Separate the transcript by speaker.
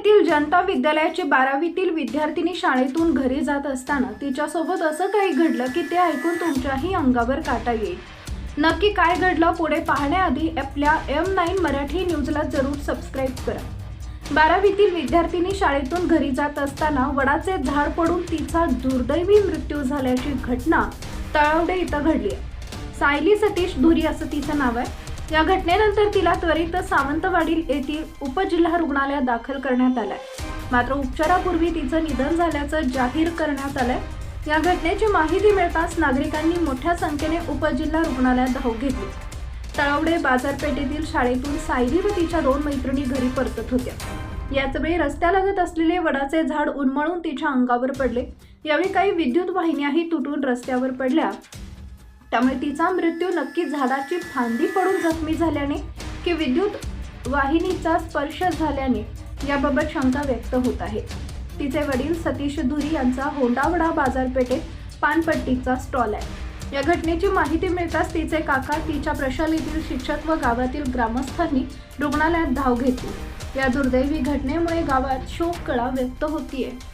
Speaker 1: येथील जनता विद्यालयाची बारावीतील विद्यार्थिनी शाळेतून घरी जात असताना तिच्यासोबत असं काही घडलं की ते ऐकून तुमच्याही अंगावर काटा येईल. नक्की काय घडलं पुढे पाहण्याआधी आपल्या एम नाईन मराठी न्यूजला जरूर सबस्क्राईब करा. बारावीतील विद्यार्थिनी शाळेतून घरी जात असताना वडाचे झाड पडून तिचा दुर्दैवी मृत्यू झाल्याची घटना तळवडे इथं घडली सायली सतीश धुरी असं तिचं नाव आहे. या घटनेनंतर तिला त्वरित सावंतवाडी येथील उपजिल्हा रुग्णालयात दाखल करण्यात आलंय. मात्र उपचारापूर्वी तिचं निधन झाल्याचं जाहीर करण्यात आलंय. या घटनेची माहिती मिळताच नागरिकांनी मोठ्या संख्येने उपजिल्हा रुग्णालयात धाव घेतली. तळवडे बाजारपेठेतील शाळेतून सायली व तिच्या दोन मैत्रिणी घरी परतत होत्या. याचवेळी रस्त्यालगत असलेले वडाचे झाड उन्मळून तिच्या अंगावर पडले. यावेळी काही विद्युत वाहिन्याही तुटून रस्त्यावर पडल्या. त्यामुळे तिचा मृत्यू नक्कीच झाडाची फांदी पडून जखमी झाल्याने की विद्युत वाहिनीचा स्पर्श झाल्याने याबाबत शंका व्यक्त होत आहे. तिचे वडील सतीश धुरी यांचा होंडावडा बाजारपेठेत पानपट्टीचा स्टॉल आहे. या घटनेची माहिती मिळताच तिचे काका तिच्या प्रशालेतील शिक्षक व गावातील ग्रामस्थांनी रुग्णालयात धाव घेतली. या दुर्दैवी घटनेमुळे गावात शोककळा व्यक्त होतीये.